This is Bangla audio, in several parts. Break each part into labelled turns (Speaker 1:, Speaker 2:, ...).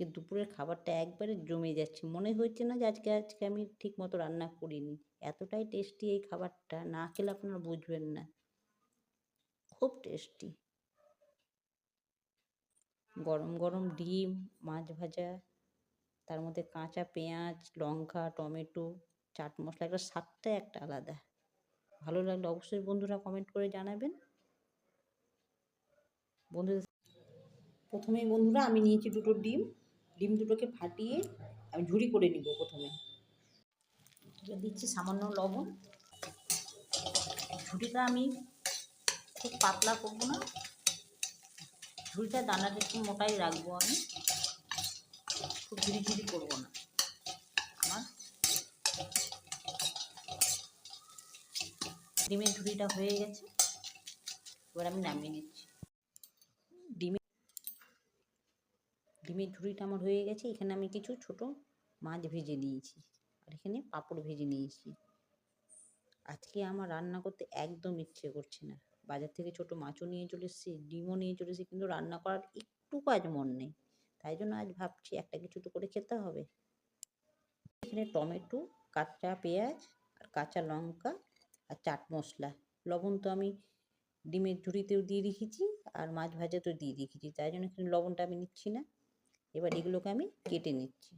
Speaker 1: আজকে দুপুরের খাবারটা একবারে জমে যাচ্ছে। মনে হচ্ছে না যে আজকে আজকে আমি ঠিক মতো রান্না করিনি। এতটাই টেস্টি এই খাবারটা, না খেলে আপনারা বুঝবেন না। খুব টেস্টি গরম গরম ডিম, মাছ ভাজা, তার মধ্যে কাঁচা পেঁয়াজ, লঙ্কা, টমেটো, চাট মশলা একটা স্বাদটাই একটা আলাদা। ভালো লাগলে অবশ্যই বন্ধুরা কমেন্ট করে জানাবেন। বন্ধুদের প্রথমেই বন্ধুরা আমি নিয়েছি দুটো ডিম। ডিম দুটোকে ফাটিয়ে আমি ঝুড়ি করে নিব প্রথমে। দিচ্ছি সামান্য লবণ। ঝুড়িটা আমি খুব পাতলা করব না। ঝুড়িটা দানাটা একটু মোটাই রাখব আমি। খুব ঝুড়ি ঝুড়ি করব না। আমার ডিমের ঝুড়িটা হয়ে গেছে। এবার আমি নামিয়ে নিচ্ছি ডিমের ডিমের ঝুড়িটা আমার হয়ে গেছে, এখানে আমি কিছু ছোট মাছ ভেজে নিয়েছি আর এখানে পাঁপড় ভেজে নিয়েছি। আজকে আমার রান্না করতে একদম ইচ্ছে করছে না। বাজার থেকে ছোট মাছও নিয়ে চলে এসেছি, ডিমও নিয়ে চলে এসেছি, কিন্তু রান্না করার একটু কাজ মন নেই। তাই জন্য আজ ভাবছি একটা কিছু তো করে খেতে হবে। এখানে টমেটো, কাঁচা পেঁয়াজ আর কাঁচা লঙ্কা আর চাট মশলা। লবণ তো আমি ডিমের ঝুড়িতেও দিয়ে রেখেছি আর মাছ ভাজাতেও দিয়ে রেখেছি, তাই জন্য এখানে লবণটা আমি নিচ্ছি না। এবার এগুলোকে আমি কেটে নিচ্ছি।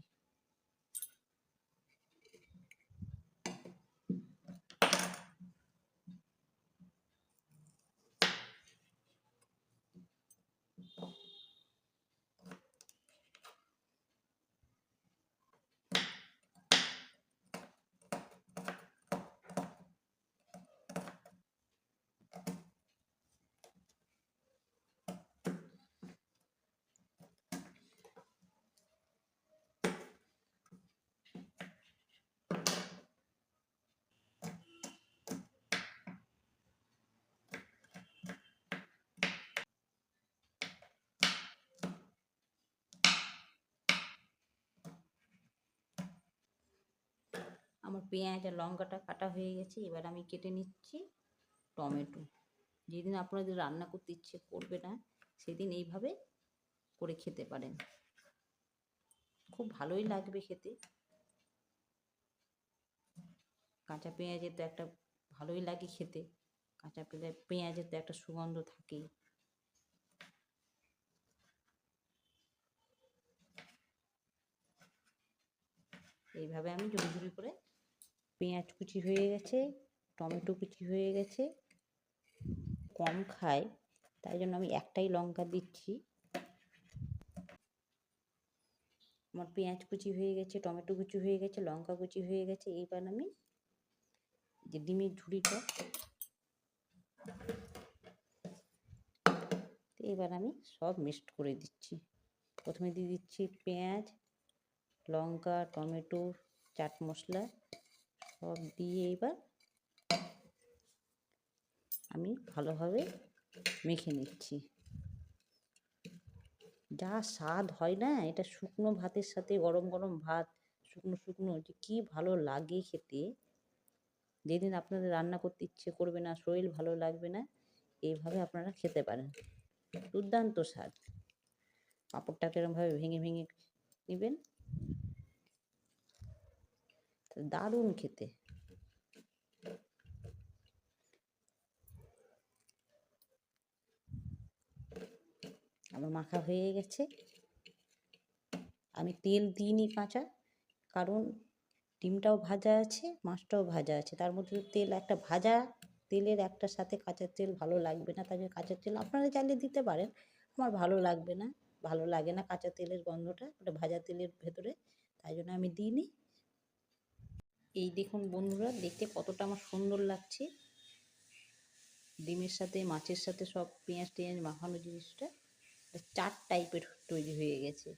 Speaker 1: আমার পেঁয়াজ আর লঙ্কাটা কাটা হয়ে গেছে, এবার আমি কেটে নিচ্ছি টমেটো। যেদিন আপনাদের রান্না করতে ইচ্ছে করবে না, সেদিন এইভাবে করে খেতে পারেন। খুব ভালোই লাগবে খেতে। কাঁচা পেঁয়াজের তো একটা ভালোই লাগে খেতে। কাঁচা পেঁয়াজ তো একটা সুগন্ধ থাকেই। এইভাবে আমি ঝুড়ি ঝুড়ি করে পেঁয়াজ কুচি হয়ে গেছে, টমেটো কুচি হয়ে গেছে, কম খাই, তাই জন্য আমি একটাই লঙ্কা দিচ্ছি। আমার পেঁয়াজ কুচি হয়ে গেছে, টমেটো কুচি হয়ে গেছে, লঙ্কা কুচি হয়ে গেছে এইবার আমি যে ডিমের ঝুড়িটা, এবার আমি সব মিক্সড করে দিচ্ছি। প্রথমে দিয়ে দিচ্ছি পেঁয়াজ, লঙ্কা, টমেটো, চাট মশলা সব দিয়ে এবার আমি ভালোভাবে মেখে নিচ্ছি। যা স্বাদ হয় না, এটা শুকনো ভাতের সাথে গরম গরম ভাত, শুকনো শুকনো, যে কী ভালো লাগে খেতে। যেদিন আপনাদের রান্না করতে ইচ্ছে করবে না, শরীর ভালো লাগবে না এইভাবে আপনারা খেতে পারেন। দুর্দান্ত স্বাদ। পাঁপড়টাকে এরমভাবে ভেঙে ভেঙে নেবেন। দারুণ খেতে। আমার মাখা হয়ে গেছে। আমি তেল দিইনি কাঁচা, কারণ ডিমটাও ভাজা আছে, মাছটাও ভাজা আছে। তার মধ্যে তেল, একটা ভাজা তেলের একটার সাথে কাঁচা তেল ভালো লাগবে না জন্য কাঁচা তেল আপনারা চাইলে দিতে পারেন। আমার ভালো লাগবে না, ভালো লাগে না কাঁচা তেলের গন্ধটা, ওটা ভাজা তেলের ভেতরে, তাই জন্য আমি দিইনি। এই দেখুন বন্ধুরা, দেখতে কতটা আমার সুন্দর লাগছে। ডিমের সাথে, মাছের সাথে সব পেঁয়াজ টেঁয়াজ মাখানো জিনিসটা চাট টাইপের তৈরি হয়ে গেছে।